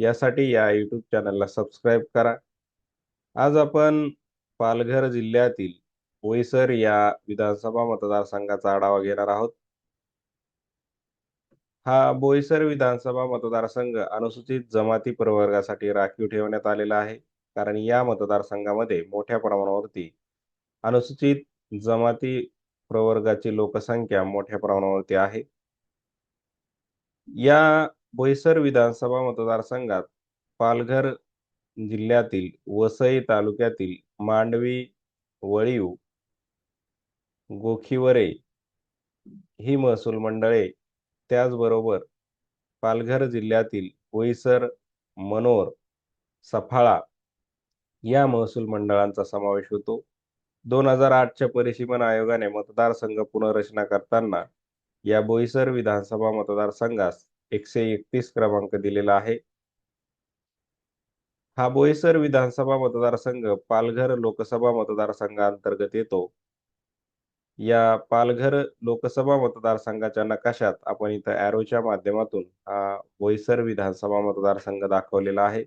यासाठी या यूट्यूब चॅनलला सबस्क्राईब करा. आज आपण पालघर जिल्ह्यातील बोईसर या विधानसभा मतदारसंघाचा आढावा घेणार आहोत. हा बोईसर विधानसभा मतदारसंघ अनुसूचित जमाती प्रवर्गासाठी राखीव ठेवण्यात आलेला आहे. कारण या मतदारसंघामध्ये मोठ्या प्रमाणावरती अनुसूचित जमाती प्रवर्गाची लोकसंख्या मोठ्या प्रमाणावरती आहे. या बोईसर विधानसभा मतदारसंघात पालघर जिल्ह्यातील वसई तालुक्यातील मांडवी, वळीव, गोखिवरे ही महसूल मंडळे त्याचबरोबर पालघर जिल्ह्यातील बोईसर, मनोर, सफाळा या महसूल मंडळांचा समावेश होतो. दोन हजार आठच्या परिसीमन आयोगाने मतदारसंघ पुनर्रचना करताना या बोईसर विधानसभा मतदारसंघास एकशे एकतीस क्रमांक दिलेला आहे. हा बोईसर विधानसभा मतदारसंघ पालघर लोकसभा मतदारसंघाअंतर्गत येतो. या पालघर लोकसभा मतदारसंघाच्या नकाशात आपण इथं ॲरोच्या माध्यमातून हा बोईसर विधानसभा मतदारसंघ दाखवलेला आहे.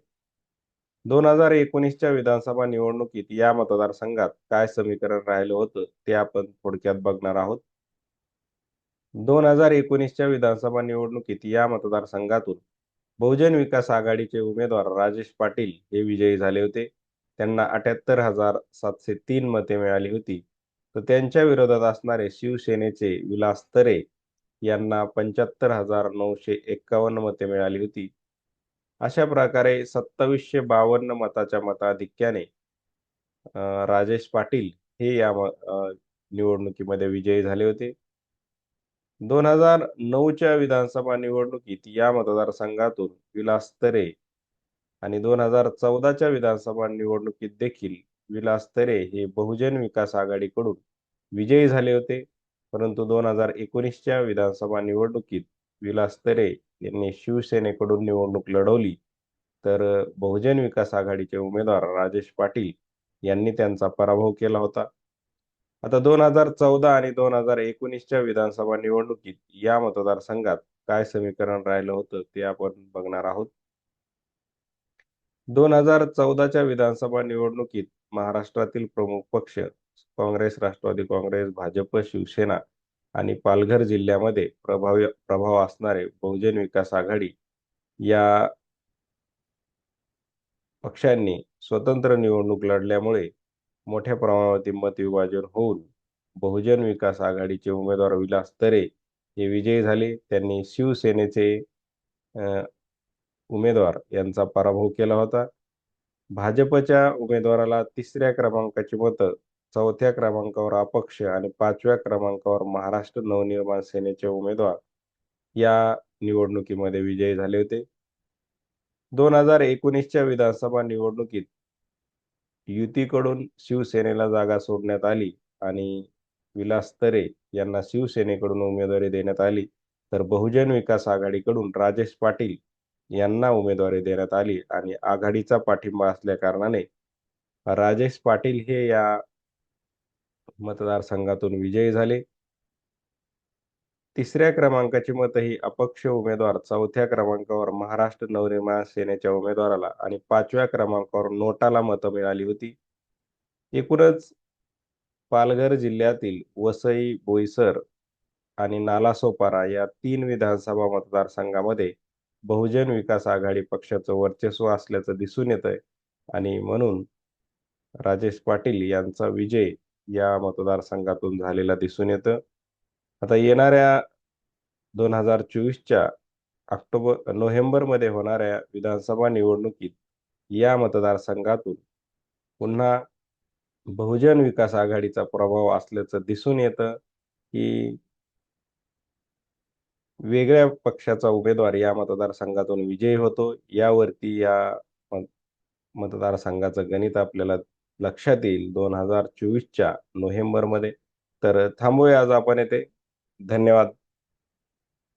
दोन हजार एकोणीसच्या विधानसभा निवडणुकीत या मतदारसंघात काय समीकरण राहिलं होतं ते आपण थोडक्यात बघणार आहोत. दोन हजार एकोणीसच्या विधानसभा निवडणुकीत या मतदारसंघातून बहुजन विकास आघाडीचे उमेदवार राजेश पाटील हे विजयी झाले होते. त्यांना अठ्याहत्तर हजार सातशे तीन मते मिळाली होती. तर त्यांच्या विरोधात असणारे शिवसेनेचे विलास तरे यांना पंच्याहत्तर हजार नऊशे एक्कावन्न मते मिळाली होती. अशा प्रकारे सत्तावीसशे बावन्न मताच्या मताधिक्याने राजेश पाटील हे या निवडणुकीमध्ये विजयी झाले होते. दोन हजार नऊच्या विधानसभा निवडणुकीत या मतदारसंघातून विलास तरे आणि दोन हजार चौदाच्या विधानसभा निवडणुकीत देखील विलास तरे हे बहुजन विकास आघाडीकडून विजयी झाले होते. परंतु दोन हजार एकोणीसच्या विधानसभा निवडणुकीत विलास तरे यांनी शिवसेनेकडून निवडणूक लढवली. तर बहुजन विकास आघाडीचे उमेदवार राजेश पाटील यांनी त्यांचा पराभव केला होता. आता दोन हजार चौदा आणि दोन हजार एकोणीसच्या विधानसभा निवडणुकीत या मतदारसंघात काय समीकरण राहिलं होतं ते आपण बघणार आहोत. दोन हजार चौदाच्या विधानसभा निवडणुकीत महाराष्ट्रातील प्रमुख पक्ष काँग्रेस, राष्ट्रवादी काँग्रेस, भाजप, शिवसेना आणि पालघर जिल्ह्यामध्ये प्रभावी प्रभाव असणारे बहुजन विकास आघाडी या पक्षांनी स्वतंत्र निवडणूक लढल्यामुळे मोठ्या प्रमाणावरती मत विभाजन होऊन बहुजन विकास आघाडीचे उमेदवार विलास तरे हे विजयी झाले. त्यांनी शिवसेनेचे उमेदवार यांचा पराभव केला होता. भाजपच्या उमेदवाराला तिसऱ्या क्रमांकाची मतं, चौथ्या क्रमांकावर अपक्ष आणि पाचव्या क्रमांकावर महाराष्ट्र नवनिर्माण सेनेचे उमेदवार या निवडणुकीमध्ये विजयी झाले होते. दोन हजार एकोणीसच्या विधानसभा निवडणुकीत युतीकडून शिवसेनेला जागा सोडण्यात आली आणि विलास तरे यांना शिवसेनेकडून उमेदवारी देण्यात आली. तर बहुजन विकास आघाडीकडून राजेश पाटील यांना उमेदवारी देण्यात आली आणि आघाडीचा पाठिंबा असल्या कारणाने राजेश पाटील हे या मतदारसंघातून विजयी झाले. तिसऱ्या क्रमांकाची मतही अपक्ष उमेदवार चौथ्या क्रमांकावर महाराष्ट्र नवनिर्माण सेनेच्या उमेदवाराला आणि पाचव्या क्रमांकावर नोटाला मतं मिळाली होती. एकूणच पालघर जिल्ह्यातील वसई, बोईसर आणि नालासोपारा या तीन विधानसभा मतदारसंघामध्ये बहुजन विकास आघाडी पक्षाचं वर्चस्व असल्याचं दिसून येत आहे आणि म्हणून राजेश पाटील यांचा विजय या मतदारसंघातून झालेला दिसून येतं. आता येणाऱ्या दोन हजार चोवीसच्या ऑक्टोबर नोव्हेंबरमध्ये होणाऱ्या विधानसभा निवडणुकीत या मतदारसंघातून पुन्हा बहुजन विकास आघाडीचा प्रभाव असल्याचं दिसून येतं की वेगळ्या पक्षाचा उमेदवार या मतदारसंघातून विजयी होतो. यावरती या मतदारसंघाचं गणित आपल्याला लक्षात येईल दोन हजार चोवीसच्या नोव्हेंबरमध्ये. तर थांबूया आज आपण येते धन्यवाद.